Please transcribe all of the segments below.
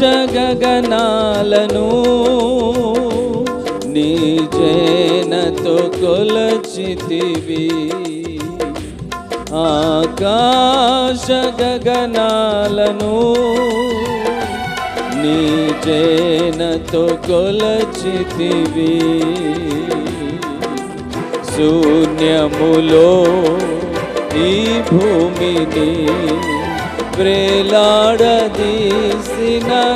ఆకాశ గగనాలను నీచేనతో కొలచితివి. ఆకాశ గగనాలను నీచేనతో కొలచితివి. శూన్యములో ఈ భూమిని వ్రేలాడదీసిన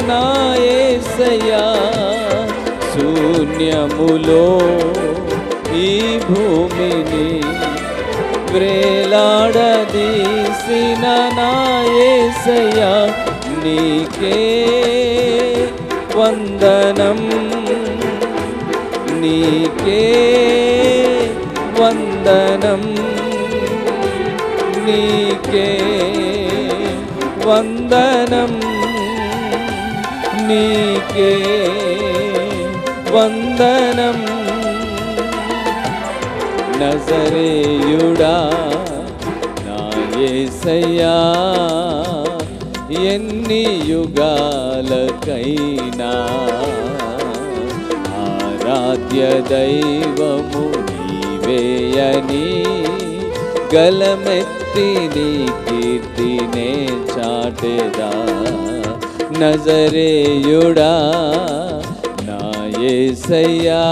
నాయసయా శూన్యములో ఈ భూమిని వ్రేలాడదీసిన నాయసయా నీకే వందనం. నీకే వందనం. నీకే వందనం నీకే వందనం నజరేయుడా నాయసయ్యా ఎన్ని యుగాలకైనా ఆరాధ్య దైవము నీవేయని గలమెత్తి నీ కీర్తినే చాటెదా. నజరేయుడా నా యేసయ్యా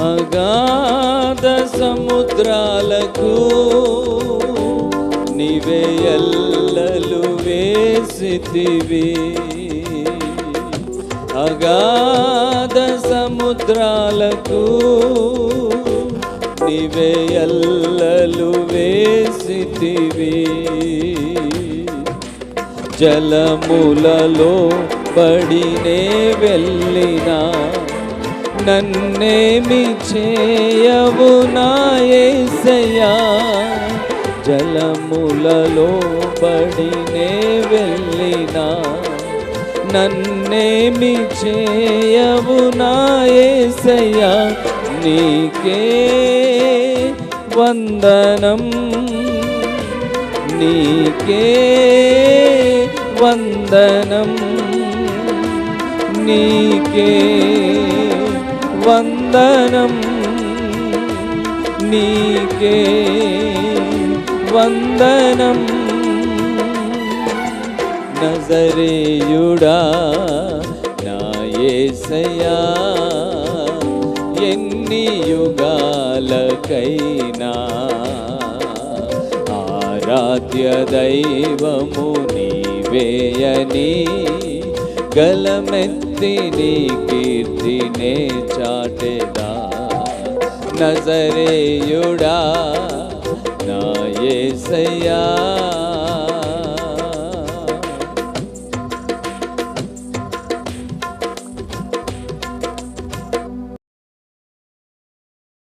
అగాధ సముద్రాలకు నీవే ఎల్లలు వేసితివి. అగాధ సముద్రాలకు నీవే ఎల్లలు వేసితివి. జలములలో పడినే వెళ్ళినా నన్నేమి చేయవు నాయసయ్యా జలములలో పడినే వెళ్ళినా నన్నేమి చేయవు నాయసయ్యా నీకే వందనం నీకే వందనం నీకే వందనం నీకే వందనం నజరేయుడా నాయసయా ఎన్ని యుగాలకైనా ఆరాధ్య దైవము నీవేయని గలమెత్తి నీ కీర్తినే చాటెదా నజరేయుడా నా యేసయ్యా